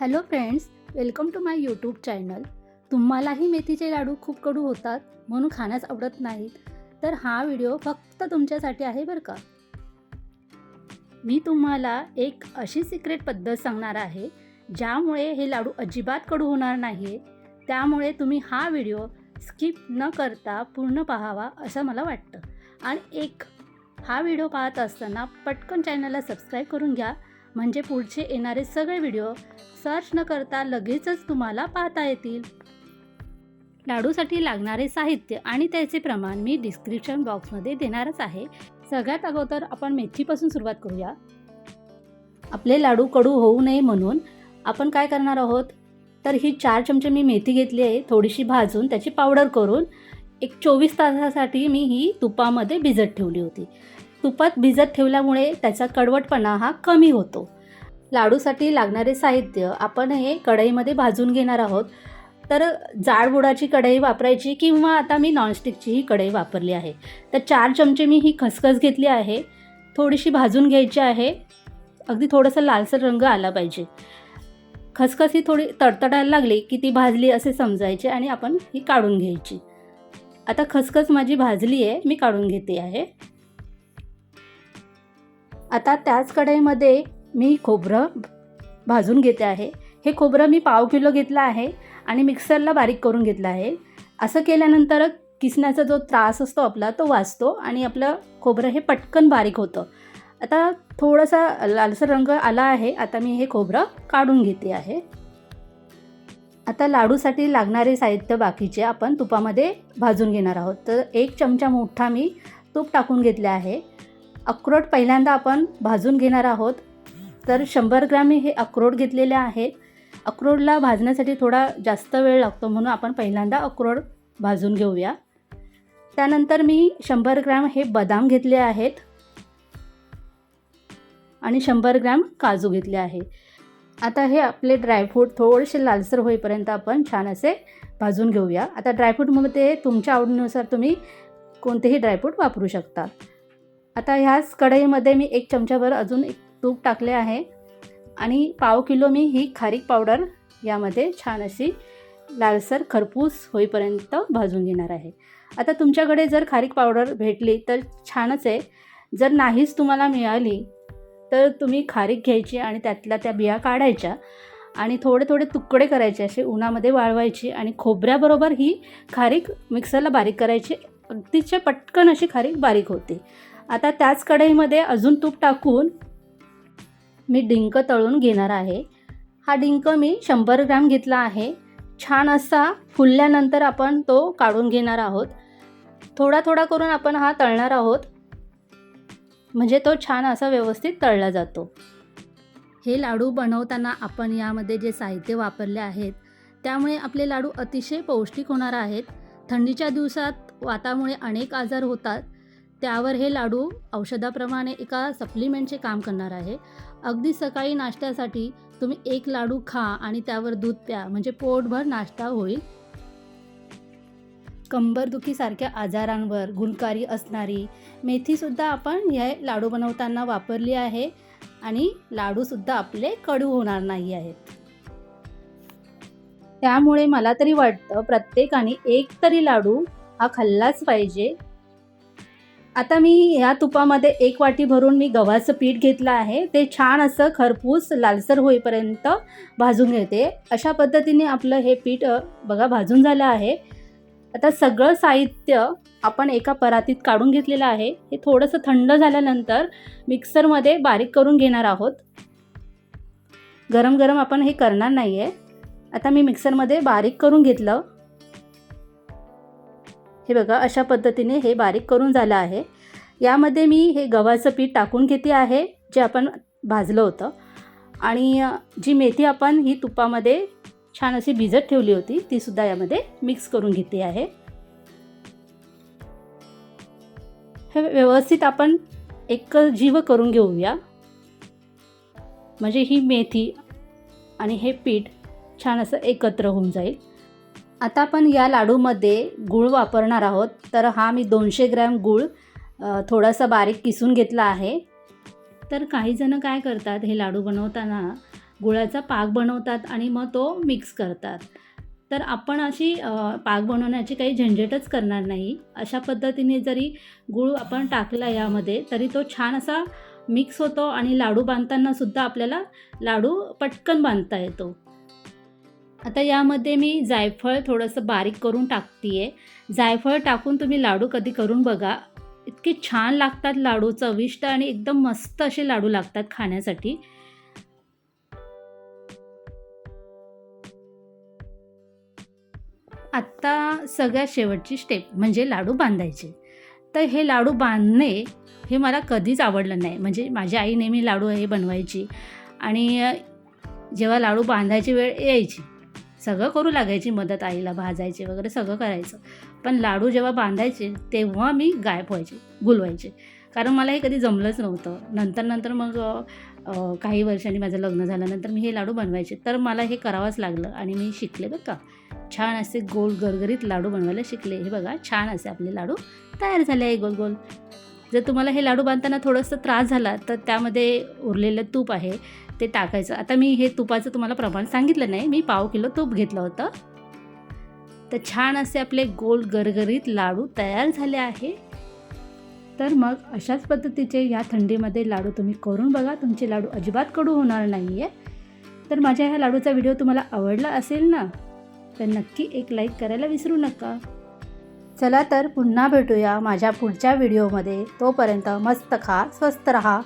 Hello friends welcome to my YouTube channel. तुम्हालाही मेथीचे लाडू खूप कडू होतात म्हणून खाण्यास आवडत नाहीत तर हा व्हिडिओ फक्त तुमच्यासाठी आहे बरं का? मी तुम्हाला एक अशी सिक्रेट पद्धत सांगणार आहे ज्यामुळे हे लाडू अजिबात कडू होणार नाही त्यामुळे तुम्ही हा व्हिडिओ स्किप न करता पूर्ण पाहावा असं मला वाटतं. आणि एक हा व्हिडिओ पाहत असताना पटकन चॅनलला सबस्क्राईब करून घ्या म्हणजे पुढचे येणारे सगळे व्हिडिओ सर्च न करता लगेचच तुम्हाला पाहता येतील. लाडूसाठी लागणारे साहित्य आणि त्याचे प्रमाण मी डिस्क्रिप्शन बॉक्समध्ये देणारच आहे. सगळ्यात अगोदर आपण मेथीपासून सुरुवात करूया. आपले लाडू कडू होऊ नये म्हणून आपण काय करणार आहोत? तर ही चार चमचे मी मेथी घेतली आहे. थोडीशी भाजून त्याची पावडर करून एक चोवीस तासासाठी मी ही तुपामध्ये भिजत ठेवली होती. तुपात भिजत ठेवल्यामुळे त्याचा कडवटपणा हा कमी होतो. लाडूसाठी लागणारे साहित्य आपण हे कढईमध्ये भाजून घेणार आहोत. तर जाडबुडाची कढई वापरायची किंवा आता मी नॉनस्टिकची ही कढई वापरली आहे. तर चार चमचे मी ही खसखस घेतली आहे. थोडीशी भाजून घ्यायची आहे. अगदी थोडंसं लालसर रंग आला पाहिजे. खसखस ही थोडी तडतडायला लागली की ती भाजली असे समजायचे आणि आपण ही काढून घ्यायची. आता खसखस माझी भाजली आहे. मी काढून घेते आहे. आता त्याच कढईमध्ये मी खोबरं भाजून घेते आहे. हे खोबरं मी पाव किलो घेतलं आहे आणि मिक्सरला बारीक करून घेतलं आहे. असं केल्यानंतर किसण्याचा जो त्रास असतो आपला तो वाचतो आणि आपलं खोबरं हे पटकन बारीक होतं. आता थोडासा लालसर रंग आला आहे. आता मी हे खोबरं काढून घेते आहे. आता लाडूसाठी लागणारे साहित्य बाकीचे आपण तुपामध्ये भाजून घेणार आहोत. तर एक चमचा मोठा मी तूप टाकून घेतले आहे. अक्रोड पहिल्यांदा आपण भाजून घेणार आहोत. तर शंभर ग्रॅम हे अक्रोड घेतलेले आहेत अक्रोडला भाजण्यासाठी थोडा जास्त वेळ लागतो म्हणून आपण पहिल्यांदा अक्रोड भाजून घेऊया. त्यानंतर मी शंभर ग्रॅम हे बदाम घेतले आहेत. आणि शंभर ग्रॅम काजू घेतले आहे. आता हे आपले ड्रायफ्रूट थोडेसे लालसर होईपर्यंत आपण छान असे भाजून घेऊया. आता ड्रायफ्रूटमध्ये तुमच्या आवडीनुसार तुम्ही कोणतेही ड्रायफ्रूट वापरू शकता. आता ह्याच कढईमध्ये मी एक चमचाभर अजून एक तूप टाकले आहे. आणि पाव किलो मी ही खारीक पावडर यामध्ये छान अशी लालसर खरपूस होईपर्यंत भाजून घेणार आहे. आता तुमच्याकडे जर खारीक पावडर भेटली तर छानच आहे. जर नाहीच तुम्हाला मिळाली तर तुम्ही खारीक घ्यायची आणि त्यातल्या त्या बिया काढायच्या आणि थोडे थोडे तुकडे करायचे असे उन्हामध्ये वाळवायची आणि खोबऱ्याबरोबर ही खारीक मिक्सरला बारीक करायची. अगदीच्या पटकन अशी खारीक बारीक होते. आता त्याच कढईमध्ये अजून तूप टाकून मी डिंक तळून घेणार आहे. हा डिंक मी शंभर ग्रॅम घेतला आहे. छान असा फुलल्यानंतर आपण तो काढून घेणार आहोत. थोडा थोडा करून आपण हा तळणार आहोत. म्हणजे तो छान असा व्यवस्थित तळला जातो. हे लाडू बनवताना आपण यामध्ये जे साहित्य वापरले आहेत त्यामुळे आपले लाडू अतिशय पौष्टिक होणार आहेत. थंडीच्या दिवसात वातामुळे अनेक आजार होतात. त्यावर हे लाडू औषधाप्रमाणे एका सप्लिमेंटचे काम करणार आहे. अगदी सकाळी नाश्त्यासाठी तुम्ही एक लाडू खा आणि त्यावर दूध प्या म्हणजे पोटभर नाश्ता होईल. कंबरदुखीसारख्या आजारांवर गुणकारी असणारी मेथीसुद्धा आपण हे लाडू बनवताना वापरली आहे आणि लाडूसुद्धा आपले कडू होणार नाही आहेत. त्यामुळे मला तरी वाटतं प्रत्येकाने एक तरी लाडू हा खाल्लाच पाहिजे. आता मी ह्या तुपामध्ये एक वाटी भरून मी गव्हाचं पीठ घेतलं आहे. ते छान असं खरपूस लालसर होईपर्यंत भाजून घेते. अशा पद्धतीने आपलं हे पीठ बघा भाजून झालं आहे. आता सगळं साहित्य आपण एका परातीत काढून घेतलेलं आहे. हे थोडंसं थंड झाल्यानंतर मिक्सरमध्ये बारीक करून घेणार आहोत. गरम गरम आपण हे करणार नाही आहे आता मी मिक्सरमध्ये बारीक करून घेतलं. हे बघा अशा पद्धतीने हे बारीक करून झालं आहे. यामध्ये मी हे गव्हाचं पीठ टाकून घेते आहे जे आपण भाजलं होतं. आणि जी मेथी आपण ही तुपामध्ये छान अशी भिजत ठेवली होती तीसुद्धा यामध्ये मिक्स करून घेते आहे. हे व्यवस्थित आपण एक जीव करून घेऊया. म्हणजे ही मेथी आणि हे पीठ छान असं एकत्र होऊन जाईल. आता आपण या लाडूमध्ये गूळ वापरणार आहोत. तर हा मी दोनशे ग्रॅम गूळ थोडासा बारीक किसून घेतला आहे. तर काही जण काय करतात हे लाडू बनवताना गुळाचा पाक बनवतात आणि मग तो मिक्स करतात. तर आपण अशी पाक बनवण्याची काही झंझटच करणार नाही. अशा पद्धतीने जरी गूळ आपण टाकला यामध्ये तरी तो छान असा मिक्स होतो आणि लाडू बांधतानासुद्धा आपल्याला लाडू पटकन बांधता येतो. आता यामध्ये मी जायफळ थोडंसं बारीक करून टाकते आहे जायफळ टाकून तुम्ही लाडू कधी करून बघा. इतके छान लागतात लाडू चविष्ट आणि एकदम मस्त असे लाडू लागतात खाण्यासाठी. आत्ता सगळ्यात शेवटची स्टेप म्हणजे लाडू बांधायचे. तर हे लाडू बांधणे हे मला कधीच आवडलं नाही. म्हणजे माझी आई नेहमी लाडू हे बनवायची आणि जेव्हा लाडू बांधायची वेळ यायची सगळं करू लागायची मदत आईला भाजायचे वगैरे सगळं करायचं. पण लाडू जेव्हा बांधायचे तेव्हा मी गायब व्हायचे गुलवायचे. कारण मला हे कधी जमलंच नव्हतं. नंतर नंतर मग काही वर्षांनी माझं लग्न झाल्यानंतर मी हे लाडू बनवायचे. तर मला हे करावंच लागलं आणि मी शिकले बरं का. छान असे गोल गरगरीत लाडू बनवायला शिकले. हे बघा छान असे आपले लाडू तयार झाले आहे गोल गोल जर तुम्हाला हे लाडू बांधताना थोडंसं त्रास झाला तर त्यामध्ये उरलेलं तूप आहे ते टाकायचं. आता मी हे तुपाचं तुम्हाला प्रमाण सांगितलं नाही. मी पाव किलो तूप घेतलं होतं. तर छान असे आपले गोल गरगरीत लाडू तयार झाले आहे. तर मग अशाच पद्धतीचे या थंडीमध्ये लाडू तुम्ही करून बघा. तुमचे लाडू अजिबात कडू होणार नाही आहे तर माझ्या ह्या लाडूचा व्हिडिओ तुम्हाला आवडला असेल ना तर नक्की एक लाईक करायला विसरू नका. चला तर पुन्हा भेटूया माझ्या पुढच्या व्हिडिओमध्ये. तोपर्यंत मस्त खा स्वस्त रहा.